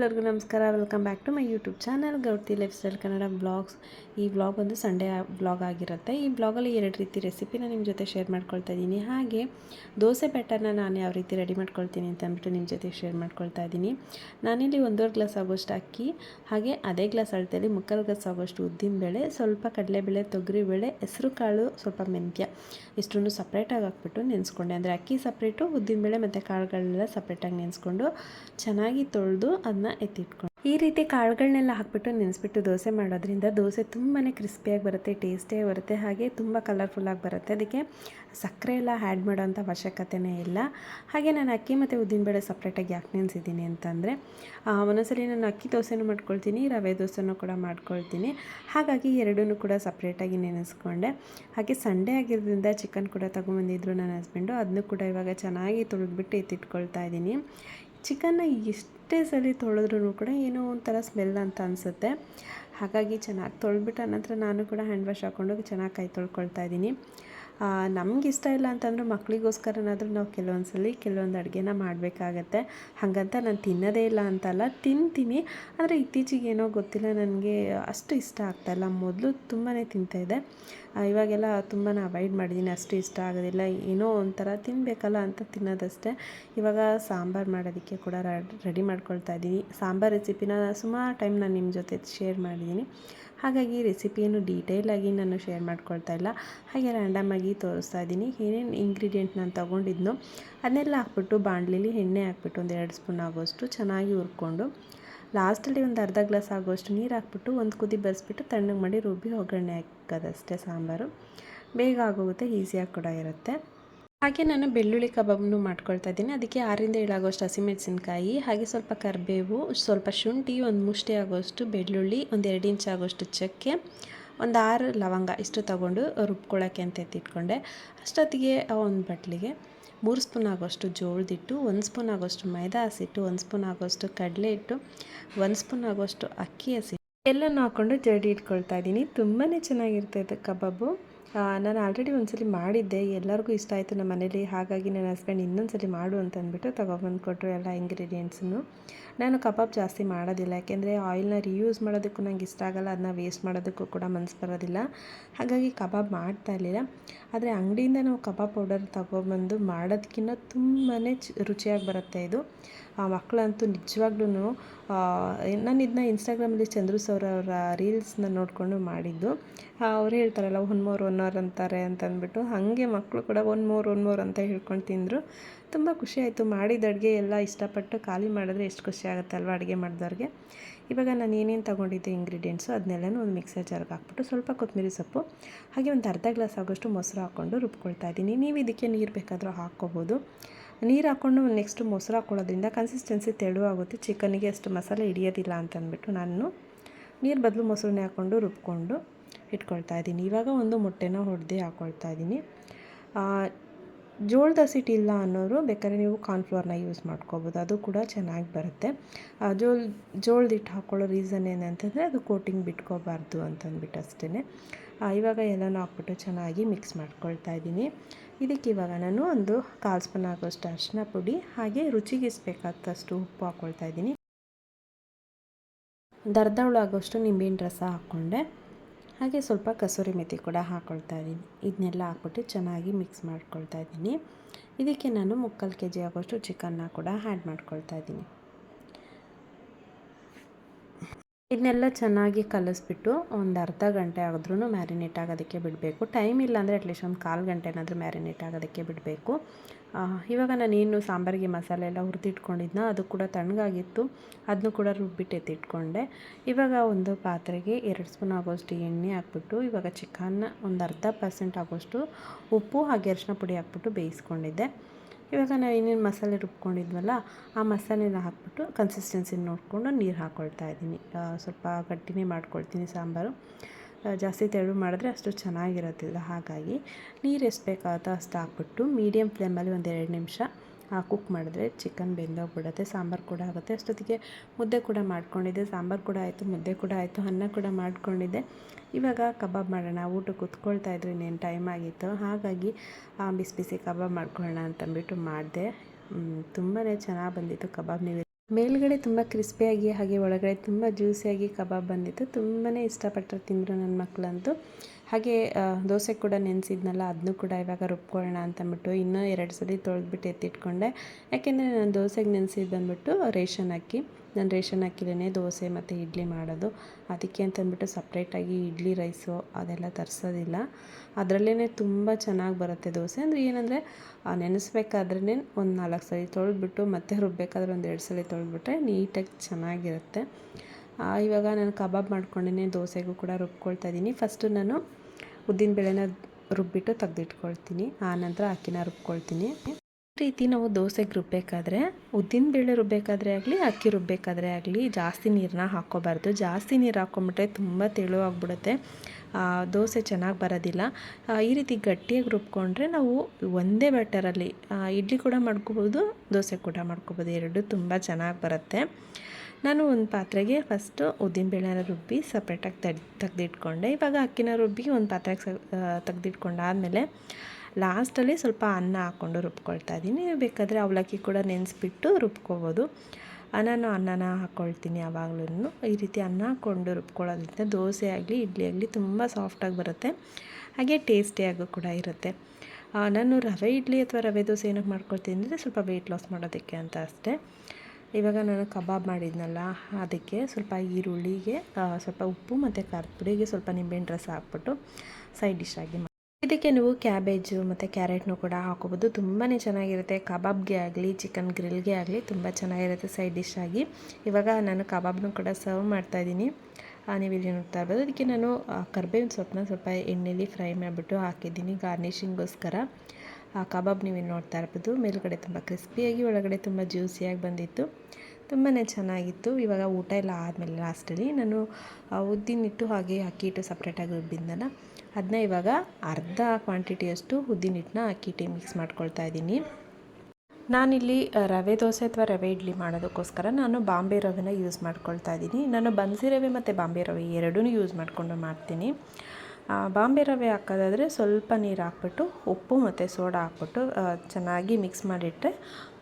ಎಲ್ಲರಿಗೂ ನಮಸ್ಕಾರ. Welcome back to my YouTube channel Gourthi lifestyle Kannada blogs ಈ blog ಒಂದು ಸಂಡೇ ಬ್ಲಾಗ್ ಆಗಿರುತ್ತೆ. ಈ ಬ್ಲಾಗಲ್ಲಿ ಎರಡು ರೀತಿ ರೆಸಿಪಿನ ನಿಮ್ಮ ಜೊತೆ ಶೇರ್ ಮಾಡ್ಕೊಳ್ತಾ ಇದ್ದೀನಿ. ಹಾಗೆ ದೋಸೆ ಬ್ಯಾಟರ್ನ ನಾನು ಯಾವ ರೀತಿ ರೆಡಿ ಮಾಡ್ಕೊಳ್ತೀನಿ ಅಂತ ಅಂದ್ಬಿಟ್ಟು ನಿಮ್ಮ ಜೊತೆ ಶೇರ್ ಮಾಡ್ಕೊಳ್ತಾ ಇದ್ದೀನಿ. ನಾನಿಲ್ಲಿ ಒಂದೂವರೆ ಗ್ಲಾಸ್ ಆಗೋಷ್ಟು ಅಕ್ಕಿ, ಹಾಗೆ ಅದೇ ಗ್ಲಾಸ್ ಅಳತೆಯಲ್ಲಿ ಮುಕ್ಕಾಲು ಗ್ಲಾಸ್ ಆಗೋಷ್ಟು ಉದ್ದಿನಬೇಳೆ ಸ್ವಲ್ಪ ಕಡಲೆಬೇಳೆ, ತೊಗರಿಬೇಳೆ ಹೆಸರು ಕಾಳು ಸ್ವಲ್ಪ ಮೆಂತ್ಯ ಇಷ್ಟನ್ನು ಸಪ್ರೇಟಾಗಿ ಹಾಕ್ಬಿಟ್ಟು ನೆನೆಸ್ಕೊಂಡೆ. ಅಂದರೆ ಅಕ್ಕಿ ಸಪ್ರೇಟು ಉದ್ದಿನಬೇಳೆ ಮತ್ತು ಕಾಳುಗಳೆಲ್ಲ ಸಪ್ರೇಟಾಗಿ ನೆನೆಸ್ಕೊಂಡು ಚೆನ್ನಾಗಿ ತೊಳೆದು ಅದನ್ನ ಎತ್ತಿಟ್ಕೊಂಡು ಈ ರೀತಿ ಕಾಳುಗಳನ್ನೆಲ್ಲ ಹಾಕ್ಬಿಟ್ಟು ನೆನೆಸ್ಬಿಟ್ಟು ದೋಸೆ ಮಾಡೋದ್ರಿಂದ ದೋಸೆ ತುಂಬಾ ಕ್ರಿಸ್ಪಿಯಾಗಿ ಬರುತ್ತೆ ಟೇಸ್ಟಿಯಾಗಿ ಬರುತ್ತೆ, ಹಾಗೆ ತುಂಬ ಕಲರ್ಫುಲ್ಲಾಗಿ ಬರುತ್ತೆ. ಅದಕ್ಕೆ ಸಕ್ಕರೆ ಎಲ್ಲ ಆ್ಯಡ್ ಮಾಡೋವಂಥ ಅವಶ್ಯಕತೆಯೇ ಇಲ್ಲ. ಹಾಗೆ ನಾನು ಅಕ್ಕಿ ಮತ್ತು ಉದ್ದಿನಬೇಳೆ ಸಪ್ರೇಟಾಗಿ ಯಾಕೆ ನೆನೆಸಿದ್ದೀನಿ ಅಂತಂದರೆ ಒಂದೊಂದ್ಸಲಿ ನಾನು ಅಕ್ಕಿ ದೋಸೆನೂ ಮಾಡ್ಕೊಳ್ತೀನಿ, ರವೆ ದೋಸೆನೂ ಕೂಡ ಮಾಡ್ಕೊಳ್ತೀನಿ. ಹಾಗಾಗಿ ಎರಡೂ ಕೂಡ ಸಪ್ರೇಟಾಗಿ ನೆನೆಸ್ಕೊಂಡೆ. ಹಾಗೆ ಸಂಡೇ ಆಗಿರೋದ್ರಿಂದ ಚಿಕನ್ ಕೂಡ ತೊಗೊಂಬಂದಿದ್ರು ನನ್ನ ಹಸ್ಬೆಂಡು ಅದನ್ನು ಕೂಡ ಇವಾಗ ಚೆನ್ನಾಗಿ ತೊಳೆದ್ಬಿಟ್ಟು ಎತ್ತಿಟ್ಕೊಳ್ತಾ ಇದ್ದೀನಿ. ಚಿಕನ್ನ ಎಷ್ಟೇ ಸಲ ತೊಳೆದ್ರೂ ಕೂಡ ಏನೋ ಒಂಥರ ಸ್ಮೆಲ್ ಅಂತ ಅನಿಸುತ್ತೆ. ಹಾಗಾಗಿ ಚೆನ್ನಾಗಿ ತೊಳೆದ್ಬಿಟ್ಟು ನಂತರ ನಾನು ಕೂಡ ಹ್ಯಾಂಡ್ ವಾಶ್ ಹಾಕ್ಕೊಂಡು ಚೆನ್ನಾಗಿ ಕೈ ತೊಳ್ಕೊಳ್ತಾ ಇದ್ದೀನಿ. ನಮ್ಗೆ ಇಷ್ಟ ಇಲ್ಲ ಅಂತಂದ್ರೆ ಮಕ್ಕಳಿಗೋಸ್ಕರನಾದರೂ ನಾವು ಕೆಲವೊಂದು ಸಲ ಕೆಲವೊಂದು ಅಡುಗೆನ ಮಾಡಬೇಕಾಗತ್ತೆ. ಹಾಗಂತ ನಾನು ತಿನ್ನೋದೇ ಇಲ್ಲ ಅಂತಲ್ಲ, ತಿಂತೀನಿ. ಆದರೆ ಇತ್ತೀಚೆಗೆ ಏನೋ ಗೊತ್ತಿಲ್ಲ, ನನಗೆ ಅಷ್ಟು ಇಷ್ಟ ಆಗ್ತಾಯಿಲ್ಲ ಮೊದಲು ತುಂಬಾ ತಿಂತಾಯಿದ್ದೆ ಇವಾಗೆಲ್ಲ ತುಂಬಾ ಅವಾಯ್ಡ್ ಮಾಡಿದ್ದೀನಿ ಅಷ್ಟು ಇಷ್ಟ ಆಗೋದಿಲ್ಲ. ಏನೋ ಒಂಥರ ತಿನ್ನಬೇಕಲ್ಲ ಅಂತ ತಿನ್ನೋದಷ್ಟೇ. ಇವಾಗ ಸಾಂಬಾರು ಮಾಡೋದಕ್ಕೆ ಕೂಡ ರೆಡಿ ಮಾಡ್ಕೊಳ್ತಾ ಇದ್ದೀನಿ. ಸಾಂಬಾರು ರೆಸಿಪಿನ ಸುಮಾರು ಟೈಮ್ ನಾನು ನಿಮ್ಮ ಜೊತೆ ಶೇರ್ ಮಾಡಿದ್ದೀನಿ ಹಾಗಾಗಿ ರೆಸಿಪಿಯನ್ನು ಡೀಟೇಲಾಗಿ ನಾನು ಶೇರ್ ಮಾಡ್ಕೊಳ್ತಾ ಇಲ್ಲ. ಹಾಗೆ ರ್ಯಾಂಡಮಾಗಿ ತೋರಿಸ್ತಾ ಇದ್ದೀನಿ. ಏನೇನು ಇಂಗ್ರೀಡಿಯೆಂಟ್ ನಾನು ತೊಗೊಂಡಿದ್ನೋ ಅದನ್ನೆಲ್ಲ ಹಾಕ್ಬಿಟ್ಟು ಬಾಣಲಿಲಿ ಎಣ್ಣೆ ಹಾಕ್ಬಿಟ್ಟು ಒಂದು ಎರಡು ಸ್ಪೂನ್ ಆಗೋಷ್ಟು ಚೆನ್ನಾಗಿ ಹುರ್ಕೊಂಡು ಲಾಸ್ಟಲ್ಲಿ ಒಂದು ಅರ್ಧ ಗ್ಲಾಸ್ ಆಗೋಷ್ಟು ನೀರು ಹಾಕ್ಬಿಟ್ಟು ಒಂದು ಕುದಿ ಬರೆಸ್ಬಿಟ್ಟು ತಣ್ಣಗೆ ಮಾಡಿ ರುಬ್ಬಿ ಒಗ್ಗರಣೆ ಹಾಕೋದಷ್ಟೇ ಸಾಂಬಾರು. ಬೇಗ ಆಗೋಗುತ್ತೆ ಈಸಿಯಾಗಿ ಕೂಡ ಇರುತ್ತೆ. ಹಾಗೆ ನಾನು ಬೆಳ್ಳುಳ್ಳಿ ಕಬಾಬನ್ನು ಮಾಡ್ಕೊಳ್ತಾ ಇದ್ದೀನಿ. ಅದಕ್ಕೆ ಆರಿಂದ ಏಳಾಗೋಷ್ಟು ಹಸಿಮೆಣಸಿನ್ಕಾಯಿ, ಹಾಗೆ ಸ್ವಲ್ಪ ಕರಿಬೇವು, ಸ್ವಲ್ಪ ಶುಂಠಿ, ಒಂದು ಮುಷ್ಟಿ ಆಗೋಷ್ಟು ಬೆಳ್ಳುಳ್ಳಿ, ಒಂದು ಎರಡು ಇಂಚ್ ಆಗೋಷ್ಟು ಚಕ್ಕೆ, ಒಂದು ಆರು ಲವಂಗ ಇಷ್ಟು ತಗೊಂಡು ರುಬ್ಕೊಳ್ಳೋಕ್ಕೆ ಅಂತ ಎತ್ತಿಟ್ಕೊಂಡೆ. ಅಷ್ಟೊತ್ತಿಗೆ ಒಂದು ಬಟ್ಲಿಗೆ ಮೂರು ಸ್ಪೂನ್ ಆಗೋಷ್ಟು ಜೋಳದಿಟ್ಟು, ಒಂದು ಸ್ಪೂನ್ ಆಗೋಷ್ಟು ಮೈದಾ ಹಸಿಟ್ಟು, ಒಂದು ಸ್ಪೂನ್ ಆಗೋಷ್ಟು ಕಡಲೆ ಹಿಟ್ಟು, ಒಂದು ಸ್ಪೂನ್ ಆಗೋಷ್ಟು ಅಕ್ಕಿ ಹಸಿ ಎಲ್ಲನೂ ಹಾಕ್ಕೊಂಡು ಜಡಿ ಇಟ್ಕೊಳ್ತಾ ಇದ್ದೀನಿ. ತುಂಬಾ ಚೆನ್ನಾಗಿರ್ತೈತೆ ಕಬಾಬು. ನಾನು ಆಲ್ರೆಡಿ ಒಂದ್ಸಲಿ ಮಾಡಿದ್ದೆ. ಎಲ್ಲರಿಗೂ ಇಷ್ಟ ಆಯಿತು ನಮ್ಮ ಮನೇಲಿ ಹಾಗಾಗಿ ನನ್ನ ಹಸ್ಬೆಂಡ್ ಇನ್ನೊಂದು ಸಲ ಮಾಡು ಅಂತ ಅಂದ್ಬಿಟ್ಟು ತೊಗೊಬಂದು ಕೊಟ್ಟರು ಎಲ್ಲ ಇಂಗ್ರೀಡಿಯೆಂಟ್ಸನ್ನು ನಾನು ಕಬಾಬ್ ಜಾಸ್ತಿ ಮಾಡೋದಿಲ್ಲ, ಯಾಕೆಂದರೆ ಆಯಿಲ್ನ ರಿಯೂಸ್ ಮಾಡೋದಕ್ಕೂ ನಂಗೆ ಇಷ್ಟ ಆಗಲ್ಲ, ಅದನ್ನ ವೇಸ್ಟ್ ಮಾಡೋದಕ್ಕೂ ಕೂಡ ಮನಸ್ಸು ಬರೋದಿಲ್ಲ. ಹಾಗಾಗಿ ಕಬಾಬ್ ಮಾಡ್ತಾ ಇರಲಿಲ್ಲ. ಆದರೆ ಅಂಗಡಿಯಿಂದ ನಾವು ಕಬಾಬ್ ಪೌಡರ್ ತೊಗೊಬಂದು ಮಾಡೋದಕ್ಕಿಂತ ತುಂಬಾ ರುಚಿಯಾಗಿ ಬರುತ್ತೆ ಇದು. ಆ ಮಕ್ಕಳಂತೂ ನಿಜವಾಗ್ಲೂ ನಾನು ಇದನ್ನ ಇನ್ಸ್ಟಾಗ್ರಾಮಲ್ಲಿ ಚಂದ್ರು ಸರ್ ಅವರ ರೀಲ್ಸ್ನ ನೋಡಿಕೊಂಡು ಮಾಡಿದ್ದು. ಅವ್ರು ಹೇಳ್ತಾರಲ್ಲ ಒನ್ ಮೋರ್ ಒನ್ ಅವರ್ ಅಂತಾರೆ ಅಂತಂದ್ಬಿಟ್ಟು. ಹಾಗೆ ಮಕ್ಕಳು ಕೂಡ ಒನ್ ಮೋರ್ ಒನ್ ಮೋರ್ ಅಂತ ಹೇಳ್ಕೊಂಡು ತಿಂದರು. ತುಂಬ ಖುಷಿ ಆಯಿತು. ಮಾಡಿದ ಅಡುಗೆ ಎಲ್ಲ ಇಷ್ಟಪಟ್ಟು ಖಾಲಿ ಮಾಡಿದ್ರೆ ಎಷ್ಟು ಖುಷಿ ಆಗುತ್ತೆ ಅಲ್ವಾ ಅಡುಗೆ ಮಾಡಿದವ್ರಿಗೆ? ಇವಾಗ ನಾನು ಏನೇನು ತೊಗೊಂಡಿದ್ದೆ ಇಂಗ್ರೀಡಿಯೆಂಟ್ಸು ಅದನ್ನೆಲ್ಲನೂ ಒಂದು ಮಿಕ್ಸರ್ ಜಾರ್ಗೆ ಹಾಕ್ಬಿಟ್ಟು ಸ್ವಲ್ಪ ಕೊತ್ತಂಬರಿ ಸೊಪ್ಪು, ಹಾಗೆ ಒಂದು ಅರ್ಧ ಗ್ಲಾಸ್ ಆಗೋಷ್ಟು ಮೊಸರು ಹಾಕ್ಕೊಂಡು ರುಬ್ಕೊಳ್ತಾ ಇದ್ದೀನಿ. ನೀವು ಇದಕ್ಕೆ ನೀರು ಬೇಕಾದರೂ ಹಾಕ್ಕೋಬೋದು. ನೀರು ಹಾಕ್ಕೊಂಡು ನೆಕ್ಸ್ಟ್ ಮೊಸರು ಹಾಕ್ಕೊಳ್ಳೋದ್ರಿಂದ ಕನ್ಸಿಸ್ಟೆನ್ಸಿ ತೆಳುವಾಗುತ್ತೆ ಚಿಕನ್ಗೆ ಅಷ್ಟು ಮಸಾಲೆ ಹಿಡಿಯೋದಿಲ್ಲ ಅಂತ ಅಂದ್ಬಿಟ್ಟು ನಾನು ನೀರು ಬದಲು ಮೊಸರನ್ನೇ ಹಾಕ್ಕೊಂಡು ರುಬ್ಕೊಂಡು ಇಟ್ಕೊಳ್ತಾ ಇದ್ದೀನಿ. ಇವಾಗ ಒಂದು ಮೊಟ್ಟೆನ ಹೊಡೆದೇ ಹಾಕ್ಕೊಳ್ತಾ ಇದ್ದೀನಿ. ಜೋಳದ ಹಸಿಟ್ಟು ಇಲ್ಲ ಅನ್ನೋರು ಬೇಕಾದ್ರೆ ನೀವು ಕಾರ್ನ್ಫ್ಲೋರ್ನ ಯೂಸ್ ಮಾಡ್ಕೋಬೋದು. ಅದು ಕೂಡ ಚೆನ್ನಾಗಿ ಬರುತ್ತೆ. ಜೋಳ, ಜೋಳದ ಹಿಟ್ಟು ಹಾಕ್ಕೊಳ್ಳೋ ರೀಸನ್ ಏನಂತಂದರೆ ಅದು ಕೋಟಿಂಗ್ ಬಿಟ್ಕೋಬಾರ್ದು ಅಂತಂದ್ಬಿಟ್ಟು ಅಷ್ಟೇ ಇವಾಗ ಎಲ್ಲನೂ ಹಾಕ್ಬಿಟ್ಟು ಚೆನ್ನಾಗಿ ಮಿಕ್ಸ್ ಮಾಡ್ಕೊಳ್ತಾ ಇದ್ದೀನಿ. ಇದಕ್ಕೆ ಇವಾಗ ನಾನು ಒಂದು ಕಾಲು ಸ್ಪೂನ್ ಆಗೋಷ್ಟು ಅರಿಶಿನ ಪುಡಿ, ಹಾಗೆ ರುಚಿಗಿಸ್ಬೇಕಾದಷ್ಟು ಉಪ್ಪು ಹಾಕ್ಕೊಳ್ತಾ ಇದ್ದೀನಿ. ಆಗೋಷ್ಟು ನಿಂಬೆಹಣ್ಣು ರಸ ಹಾಕ್ಕೊಂಡೆ. ಹಾಗೆ ಸ್ವಲ್ಪ ಕಸೂರಿ ಮೆಥಿ ಕೂಡ ಹಾಕ್ಕೊಳ್ತಾ ಇದ್ದೀನಿ. ಇದನ್ನೆಲ್ಲ ಹಾಕ್ಬಿಟ್ಟು ಚೆನ್ನಾಗಿ ಮಿಕ್ಸ್ ಮಾಡ್ಕೊಳ್ತಾ ಇದ್ದೀನಿ. ಇದಕ್ಕೆ ನಾನು ಮುಕ್ಕಾಲು ಕೆ ಜಿ ಆಗೋಷ್ಟು ಚಿಕನ್ನ ಕೂಡ ಆ್ಯಡ್ ಮಾಡ್ಕೊಳ್ತಾ ಇದ್ದೀನಿ. ಇದನ್ನೆಲ್ಲ ಚೆನ್ನಾಗಿ ಕಲಿಸ್ಬಿಟ್ಟು ಒಂದು ಅರ್ಧ ಗಂಟೆ ಆದ್ರೂ ಮ್ಯಾರಿನೇಟ್ ಆಗೋದಕ್ಕೆ ಬಿಡಬೇಕು. ಟೈಮ್ ಇಲ್ಲ ಅಂದರೆ ಅಟ್ಲೀಸ್ಟ್ ಒಂದು ಕಾಲು ಗಂಟೆನಾದರೂ ಮ್ಯಾರಿನೇಟ್ ಆಗೋದಕ್ಕೆ ಬಿಡಬೇಕು. ಇವಾಗ ನಾನು ಏನು ಸಾಂಬಾರಿಗೆ ಮಸಾಲೆ ಎಲ್ಲ ಹುರಿದಿಟ್ಕೊಂಡಿದ್ನ, ಅದು ಕೂಡ ತಣ್ಣಗಾಗಿತ್ತು. ಅದನ್ನು ಕೂಡ ರುಬ್ಬಿಟ್ಟು ಎತ್ತಿಟ್ಕೊಂಡೆ. ಇವಾಗ ಒಂದು ಪಾತ್ರೆಗೆ ಎರಡು ಸ್ಪೂನ್ ಆಗೋಷ್ಟು ಎಣ್ಣೆ ಹಾಕ್ಬಿಟ್ಟು, ಇವಾಗ ಚಿಕನ್ನ ಒಂದು ಅರ್ಧ ಪರ್ಸೆಂಟ್ ಆಗೋಷ್ಟು ಉಪ್ಪು ಹಾಗೆ ಅರಿಶಿನ ಪುಡಿ ಹಾಕ್ಬಿಟ್ಟು ಬೇಯಿಸ್ಕೊಂಡಿದ್ದೆ. ಇವಾಗ ನಾವು ಏನೇನು ಮಸಾಲೆ ರುಬ್ಕೊಂಡಿದ್ವಲ್ಲ, ಆ ಮಸಾಲೆನ ಹಾಕ್ಬಿಟ್ಟು ಕನ್ಸಿಸ್ಟೆನ್ಸಿ ನೋಡಿಕೊಂಡು ನೀರು ಹಾಕ್ಕೊಳ್ತಾ ಇದ್ದೀನಿ. ಸ್ವಲ್ಪ ಗಟ್ಟಿನೇ ಮಾಡ್ಕೊಳ್ತೀನಿ ಸಾಂಬಾರು. ಜಾಸ್ತಿ ತೆಳು ಮಾಡಿದ್ರೆ ಅಷ್ಟು ಚೆನ್ನಾಗಿರೋದಿಲ್ಲ ಹಾಗಾಗಿ ನೀರು ಎಷ್ಟು ಬೇಕಾಗುತ್ತೋ ಅಷ್ಟು ಹಾಕ್ಬಿಟ್ಟು ಮೀಡಿಯಮ್ ಫ್ಲೇಮಲ್ಲಿ ಒಂದು ಎರಡು ನಿಮಿಷ ಕುಕ್ ಮಾಡಿದ್ರೆ ಚಿಕನ್ ಬೆಂದೋಗ್ಬಿಡುತ್ತೆ, ಸಾಂಬಾರು ಕೂಡ ಆಗುತ್ತೆ. ಅಷ್ಟೊತ್ತಿಗೆ ಮುದ್ದೆ ಕೂಡ ಮಾಡ್ಕೊಂಡಿದ್ದೆ, ಸಾಂಬಾರು ಕೂಡ ಆಯಿತು, ಮುದ್ದೆ ಕೂಡ ಆಯಿತು, ಅನ್ನ ಕೂಡ ಮಾಡ್ಕೊಂಡಿದ್ದೆ. ಇವಾಗ ಕಬಾಬ್ ಮಾಡೋಣ ಊಟ ಕುತ್ಕೊಳ್ತಾ ಇದ್ರು ಇನ್ನೇನು ಟೈಮ್ ಆಗಿತ್ತು. ಹಾಗಾಗಿ ಬಿಸಿ ಬಿಸಿ ಕಬಾಬ್ ಮಾಡ್ಕೊಳ್ಳೋಣ ಅಂತಂದ್ಬಿಟ್ಟು ಮಾಡಿದೆ. ತುಂಬಾ ಚೆನ್ನಾಗಿ ಬಂದಿತ್ತು ಕಬಾಬ್. ನೀವು ಮೇಲ್ಗಡೆ ತುಂಬ ಕ್ರಿಸ್ಪಿಯಾಗಿ ಹಾಗೆ ಒಳಗಡೆ ತುಂಬ ಜ್ಯೂಸಿಯಾಗಿ ಕಬಾಬ್ ಬಂದಿತ್ತು. ತುಂಬಾ ಇಷ್ಟಪಟ್ಟರು ತಿಂದರು ನನ್ನ ಮಕ್ಕಳಂತೂ ಹಾಗೆ ದೋಸೆ ಕೂಡ ನೆನೆಸಿದ್ನಲ್ಲ ಅದನ್ನು ಕೂಡ ಇವಾಗ ರುಬ್ಕೊಳ್ಳೋಣ ಅಂತಂದ್ಬಿಟ್ಟು ಇನ್ನೂ ಎರಡು ಸಲ ತೊಳೆದ್ಬಿಟ್ಟು ಎತ್ತಿಟ್ಕೊಂಡೆ. ಯಾಕೆಂದರೆ ನಾನು ದೋಸೆಗೆ ನೆನೆಸಿದ್ದು ಬಂದ್ಬಿಟ್ಟು ರೇಷನ್ ಅಕ್ಕಿ ನಾನು ರೇಷನ್ ಅಕ್ಕಿಲೇ ದೋಸೆ ಮತ್ತು ಇಡ್ಲಿ ಮಾಡೋದು. ಅದಕ್ಕೆ ಅಂತಂದ್ಬಿಟ್ಟು ಸಪ್ರೇಟಾಗಿ ಇಡ್ಲಿ ರೈಸು ಅದೆಲ್ಲ ತರಿಸೋದಿಲ್ಲ. ಅದರಲ್ಲೇ ತುಂಬ ಚೆನ್ನಾಗಿ ಬರುತ್ತೆ ದೋಸೆ. ಅಂದರೆ ಏನಂದರೆ ನೆನೆಸ್ಬೇಕಾದ್ರೇ ಒಂದು ನಾಲ್ಕು ಸಲ ತೊಳೆದ್ಬಿಟ್ಟು, ಮತ್ತೆ ರುಬ್ಬೇಕಾದ್ರೆ ಒಂದು ಎರಡು ಸಲ ತೊಳೆದ್ಬಿಟ್ರೆ ನೀಟಾಗಿ ಚೆನ್ನಾಗಿರುತ್ತೆ. ಇವಾಗ ನಾನು ಕಬಾಬ್ ಮಾಡ್ಕೊಂಡೇ ದೋಸೆಗೂ ಕೂಡ ರುಬ್ಕೊಳ್ತಾ ಇದ್ದೀನಿ. ಫಸ್ಟು ನಾನು ಉದ್ದಿನ ಬೇಳೆನ ರುಬ್ಬಿಟ್ಟು ತೆಗೆದಿಟ್ಕೊಳ್ತೀನಿ. ಆನಂತರ ಅಕ್ಕಿನ ರುಬ್ಕೊಳ್ತೀನಿ. ರೀತಿ ನಾವು ದೋಸೆಗೆ ರುಬ್ಬಬೇಕಾದ್ರೆ ಉದ್ದಿನಬೇಳೆ ರುಬ್ಬಬೇಕಾದ್ರೆ ಆಗಲಿ, ಅಕ್ಕಿ ರುಬ್ಬಬೇಕಾದ್ರೆ ಆಗಲಿ, ಜಾಸ್ತಿ ನೀರನ್ನ ಹಾಕ್ಕೋಬಾರ್ದು. ಜಾಸ್ತಿ ನೀರು ಹಾಕ್ಕೊಂಬಿಟ್ರೆ ತುಂಬ ತೆಳುವಾಗ್ಬಿಡುತ್ತೆ. ದೋಸೆ ಚೆನ್ನಾಗಿ ಬರೋದಿಲ್ಲ. ಈ ರೀತಿ ಗಟ್ಟಿಯಾಗಿ ರುಬ್ಕೊಂಡ್ರೆ ನಾವು ಒಂದೇ ಬ್ಯಾಟರಲ್ಲಿ ಇಡ್ಲಿ ಕೂಡ ಮಾಡ್ಕೋಬೋದು, ದೋಸೆ ಕೂಡ ಮಾಡ್ಕೋಬೋದು. ಎರಡು ತುಂಬ ಚೆನ್ನಾಗಿ ಬರುತ್ತೆ. ನಾನು ಒಂದು ಪಾತ್ರೆಗೆ ಫಸ್ಟು ಉದ್ದಿನಬೇಳೆನ ರುಬ್ಬಿ ಸಪ್ರೇಟಾಗಿ ತೆಗ್ದು, ತೆಗ್ದಿಟ್ಕೊಂಡೆ. ಇವಾಗ ಅಕ್ಕಿನ ರುಬ್ಬಿ ಒಂದು ಪಾತ್ರೆಗೆ ಸ ತೆಗ್ದಿಟ್ಕೊಂಡಾದಮೇಲೆ ಲಾಸ್ಟಲ್ಲಿ ಸ್ವಲ್ಪ ಅನ್ನ ಹಾಕ್ಕೊಂಡು ರುಬ್ಕೊಳ್ತಾ ಇದ್ದೀನಿ. ಬೇಕಾದರೆ ಅವಲಕ್ಕಿ ಕೂಡ ನೆನೆಸ್ಬಿಟ್ಟು ರುಬ್ಕೋಬೋದು. ನಾನು ಅನ್ನನ ಹಾಕ್ಕೊಳ್ತೀನಿ ಯಾವಾಗಲೂ ಈ ರೀತಿ ಅನ್ನ ಹಾಕ್ಕೊಂಡು ರುಬ್ಕೊಳ್ಳೋದ್ರಿಂದ ದೋಸೆ ಆಗಲಿ, ಇಡ್ಲಿ ಆಗಲಿ ತುಂಬ ಸಾಫ್ಟಾಗಿ ಬರುತ್ತೆ. ಹಾಗೆ ಟೇಸ್ಟಿಯಾಗೂ ಕೂಡ ಇರುತ್ತೆ. ನಾನು ರವೆ ಇಡ್ಲಿ ಅಥವಾ ರವೆ ದೋಸೆ ಏನಕ್ಕೆ ಮಾಡ್ಕೊಳ್ತೀನಿ ಅಂದರೆ ಸ್ವಲ್ಪ ವೆಯ್ಟ್ ಲಾಸ್ ಮಾಡೋದಕ್ಕೆ ಅಂತ ಅಷ್ಟೇ. ಇವಾಗ ನಾನು ಕಬಾಬ್ ಮಾಡಿದ್ನಲ್ಲ, ಅದಕ್ಕೆ ಸ್ವಲ್ಪ ಈರುಳ್ಳಿಗೆ ಸ್ವಲ್ಪ ಉಪ್ಪು ಮತ್ತು ಖಾರದ ಸ್ವಲ್ಪ ನಿಂಬೆಹಣ್ಣು ರಸ ಹಾಕ್ಬಿಟ್ಟು ಸೈಡ್ ಡಿಶ್ ಆಗಿ ಇದಕ್ಕೆ ನೀವು ಕ್ಯಾಬೇಜು ಮತ್ತು ಕ್ಯಾರೆಟ್ನು ಕೂಡ ಹಾಕೋಬೋದು. ತುಂಬಾ ಚೆನ್ನಾಗಿರುತ್ತೆ. ಕಬಾಬ್ಗೆ ಆಗಲಿ, ಚಿಕನ್ ಗ್ರಿಲ್ಗೆ ಆಗಲಿ ತುಂಬ ಚೆನ್ನಾಗಿರುತ್ತೆ ಸೈಡ್ ಡಿಶ್ ಆಗಿ. ಇವಾಗ ನಾನು ಕಬಾಬ್ನು ಕೂಡ ಸರ್ವ್ ಮಾಡ್ತಾಯಿದ್ದೀನಿ ನೀವು ಇಲ್ಲಿ ನೋಡ್ತಾ ಇರ್ಬೋದು. ಅದಕ್ಕೆ ನಾನು ಕರ್ಬೇವಿನ ಸೊಪ್ಪನ್ನ ಸ್ವಲ್ಪ ಎಣ್ಣೆಲಿ ಫ್ರೈ ಮಾಡಿಬಿಟ್ಟು ಹಾಕಿದ್ದೀನಿ ಗಾರ್ನಿಷಿಂಗೋಸ್ಕರ ಆ, ಕಬಾಬ್ ನೀವು ನೋಡ್ತಾ ಇರ್ಬೋದು. ಮೇಲುಗಡೆ ತುಂಬ ಕ್ರಿಸ್ಪಿಯಾಗಿ ಒಳಗಡೆ ತುಂಬ ಜ್ಯೂಸಿಯಾಗಿ ಬಂದಿತ್ತು. ತುಂಬಾ ಚೆನ್ನಾಗಿತ್ತು. ಇವಾಗ ಊಟ ಎಲ್ಲ ಆದಮೇಲೆ ಲಾಸ್ಟಲ್ಲಿ ನಾನು ಉದ್ದಿನಿಟ್ಟು ಹಾಗೆ ಅಕ್ಕಿ ಹಿಟ್ಟು ಸಪ್ರೇಟಾಗಿ ರುಬ್ಬಿದ್ದಲ್ಲ ಅದನ್ನ ಇವಾಗ ಅರ್ಧ ಕ್ವಾಂಟಿಟಿಯಷ್ಟು ಉದ್ದಿನಿಟ್ಟನ್ನ ಅಕ್ಕಿ ಹಿಟ್ಟಿಗೆ ಮಿಕ್ಸ್ ಮಾಡ್ಕೊಳ್ತಾ ಇದ್ದೀನಿ. ನಾನಿಲ್ಲಿ ರವೆ ದೋಸೆ ಅಥವಾ ರವೆ ಇಡ್ಲಿ ಮಾಡೋದಕ್ಕೋಸ್ಕರ ನಾನು ಬಾಂಬೆ ರವೆನ ಯೂಸ್ ಮಾಡ್ಕೊಳ್ತಾ ಇದ್ದೀನಿ. ನಾನು ಬನ್ಸಿ ರವೆ ಮತ್ತು ಬಾಂಬೆ ರವೆ ಎರಡೂ ಯೂಸ್ ಮಾಡಿಕೊಂಡು ಮಾಡ್ತೀನಿ. ಬಾಂಬೆ ರವೆ ಹಾಕೋದಾದರೆ ಸ್ವಲ್ಪ ನೀರು ಹಾಕ್ಬಿಟ್ಟು ಉಪ್ಪು ಮತ್ತು ಸೋಡಾ ಹಾಕ್ಬಿಟ್ಟು ಚೆನ್ನಾಗಿ ಮಿಕ್ಸ್ ಮಾಡಿಟ್ಟರೆ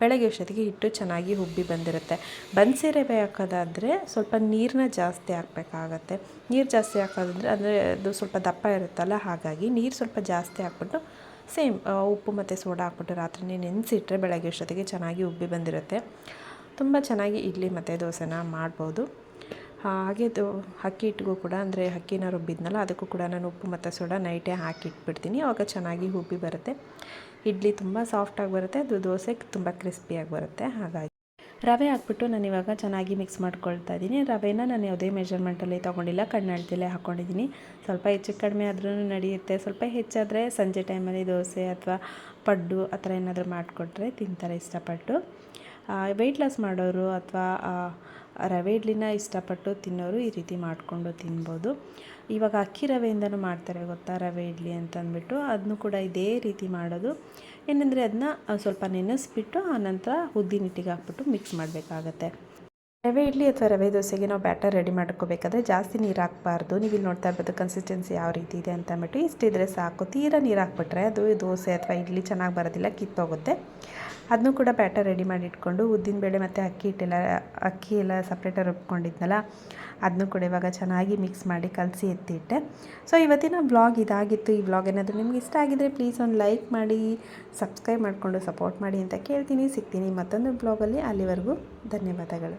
ಬೆಳಗ್ಗೆ ಅಷ್ಟೊತ್ತಿಗೆ ಹಿಟ್ಟು ಚೆನ್ನಾಗಿ ಉಬ್ಬಿ ಬಂದಿರುತ್ತೆ. ಬನ್ಸಿ ರವೆ ಹಾಕೋದಾದರೆ ಸ್ವಲ್ಪ ನೀರನ್ನ ಜಾಸ್ತಿ ಹಾಕಬೇಕಾಗತ್ತೆ. ನೀರು ಜಾಸ್ತಿ ಹಾಕೋದಂದರೆ ಅಂದರೆ ಅದು ಸ್ವಲ್ಪ ದಪ್ಪ ಇರುತ್ತಲ್ಲ, ಹಾಗಾಗಿ ನೀರು ಸ್ವಲ್ಪ ಜಾಸ್ತಿ ಹಾಕ್ಬಿಟ್ಟು ಸೇಮ್ ಉಪ್ಪು ಮತ್ತು ಸೋಡಾ ಹಾಕ್ಬಿಟ್ಟು ರಾತ್ರಿನೇ ನೆನೆಸಿಟ್ರೆ ಬೆಳಗ್ಗೆ ಅಷ್ಟೊತ್ತಿಗೆ ಚೆನ್ನಾಗಿ ಉಬ್ಬಿ ಬಂದಿರುತ್ತೆ. ತುಂಬ ಚೆನ್ನಾಗಿ ಇಡ್ಲಿ ಮತ್ತು ದೋಸೆನ ಮಾಡ್ಬೋದು. ಹಾಗೆ ಇದು ಅಕ್ಕಿ ಹಿಟ್ಟಿಗೂ ಕೂಡ, ಅಂದರೆ ಅಕ್ಕಿನ ರುಬ್ಬಿದ್ನಲ್ಲ, ಅದಕ್ಕೂ ಕೂಡ ನಾನು ಉಪ್ಪು ಮತ್ತು ಸೋಡಾ ನೈಟೇ ಹಾಕಿಟ್ಬಿಡ್ತೀನಿ. ಆವಾಗ ಚೆನ್ನಾಗಿ ಉಬ್ಬಿ ಬರುತ್ತೆ. ಇಡ್ಲಿ ತುಂಬ ಸಾಫ್ಟಾಗಿ ಬರುತ್ತೆ, ಅದು ದೋಸೆ ತುಂಬ ಕ್ರಿಸ್ಪಿಯಾಗಿ ಬರುತ್ತೆ. ಹಾಗಾಗಿ ರವೆ ಹಾಕ್ಬಿಟ್ಟು ನಾನು ಇವಾಗ ಚೆನ್ನಾಗಿ ಮಿಕ್ಸ್ ಮಾಡ್ಕೊಳ್ತಾ ಇದ್ದೀನಿ. ರವೆನ ನಾನು ಯಾವುದೇ ಮೆಜರ್ಮೆಂಟಲ್ಲಿ ತೊಗೊಂಡಿಲ್ಲ ಕಣ್ಣಳ್ತಿಲೇ ಹಾಕ್ಕೊಂಡಿದ್ದೀನಿ ಸ್ವಲ್ಪ ಹೆಚ್ಚು ಕಡಿಮೆ ಆದ್ರೂ ನಡೆಯುತ್ತೆ. ಸ್ವಲ್ಪ ಹೆಚ್ಚಾದರೆ ಸಂಜೆ ಟೈಮಲ್ಲಿ ದೋಸೆ ಅಥವಾ ಪಡ್ಡು ಆ ಥರ ಏನಾದರೂ ಮಾಡಿಕೊಟ್ರೆ ತಿಂತಾರೆ ಇಷ್ಟಪಟ್ಟು. ವೆಯ್ಟ್ ಲಾಸ್ ಮಾಡೋರು ಅಥವಾ ರವೆ ಇಡ್ಲಿನ ಇಷ್ಟಪಟ್ಟು ತಿನ್ನೋರು ಈ ರೀತಿ ಮಾಡಿಕೊಂಡು ತಿನ್ಬೋದು. ಇವಾಗ ಅಕ್ಕಿ ರವೆಯಿಂದನೂ ಮಾಡ್ತಾರೆ ಗೊತ್ತಾ ರವೆ ಇಡ್ಲಿ ಅಂತಂದ್ಬಿಟ್ಟು. ಅದನ್ನು ಕೂಡ ಇದೇ ರೀತಿ ಮಾಡೋದು. ಏನಂದರೆ ಅದನ್ನ ಸ್ವಲ್ಪ ನೆನೆಸ್ಬಿಟ್ಟು ಆನಂತರ ಉದ್ದಿನ ಹಿಟ್ಟಿಗೆ ಹಾಕ್ಬಿಟ್ಟು ಮಿಕ್ಸ್ ಮಾಡಬೇಕಾಗತ್ತೆ. ರವೆ ಇಡ್ಲಿ ಅಥವಾ ರವೆ ದೋಸೆಗೆ ನಾವು ಬ್ಯಾಟರ್ ರೆಡಿ ಮಾಡ್ಕೋಬೇಕಾದ್ರೆ ಜಾಸ್ತಿ ನೀರು ಹಾಕಬಾರ್ದು. ನೀವು ಇಲ್ಲಿ ನೋಡ್ತಾ ಇರ್ಬೋದು ಕನ್ಸಿಸ್ಟೆನ್ಸಿ ಯಾವ ರೀತಿ ಇದೆ ಅಂತ ಅಂದ್ಬಿಟ್ಟು ಇಷ್ಟಿದ್ರೆ ಸಾಕು. ತೀರಾ ನೀರು ಹಾಕ್ಬಿಟ್ರೆ ಅದು ದೋಸೆ ಅಥವಾ ಇಡ್ಲಿ ಚೆನ್ನಾಗಿ ಬರೋದಿಲ್ಲ, ಕಿತ್ತೋಗುತ್ತೆ. ಅದನ್ನು ಕೂಡ ಬ್ಯಾಟರ್ ರೆಡಿ ಮಾಡಿ ಇಟ್ಕೊಂಡು ಉದ್ದಿನಬೇಳೆ ಮತ್ತು ಅಕ್ಕಿ ಹಿಟ್ಟೆಲ್ಲ, ಅಕ್ಕಿ ಎಲ್ಲ ಸಪ್ರೇಟಾಗಿ ರುಬ್ಕೊಂಡಿದ್ನಲ್ಲ, ಅದನ್ನು ಕೂಡ ಇವಾಗ ಚೆನ್ನಾಗಿ ಮಿಕ್ಸ್ ಮಾಡಿ ಕಲಸಿ ಎತ್ತಿಟ್ಟೆ. ಸೊ ಇವತ್ತಿನ ಬ್ಲಾಗ್ ಇದಾಗಿತ್ತು. ಈ ಬ್ಲಾಗ್ ಏನಾದರೂ ನಿಮ್ಗೆ ಇಷ್ಟ ಆಗಿದ್ದರೆ ಪ್ಲೀಸ್ ಒಂದು ಲೈಕ್ ಮಾಡಿ ಸಬ್ಸ್ಕ್ರೈಬ್ ಮಾಡಿಕೊಂಡು ಸಪೋರ್ಟ್ ಮಾಡಿ ಅಂತ ಕೇಳ್ತೀನಿ. ಸಿಗ್ತೀನಿ ಮತ್ತೊಂದು ಬ್ಲಾಗಲ್ಲಿ ಅಲ್ಲಿವರೆಗೂ ಧನ್ಯವಾದಗಳು.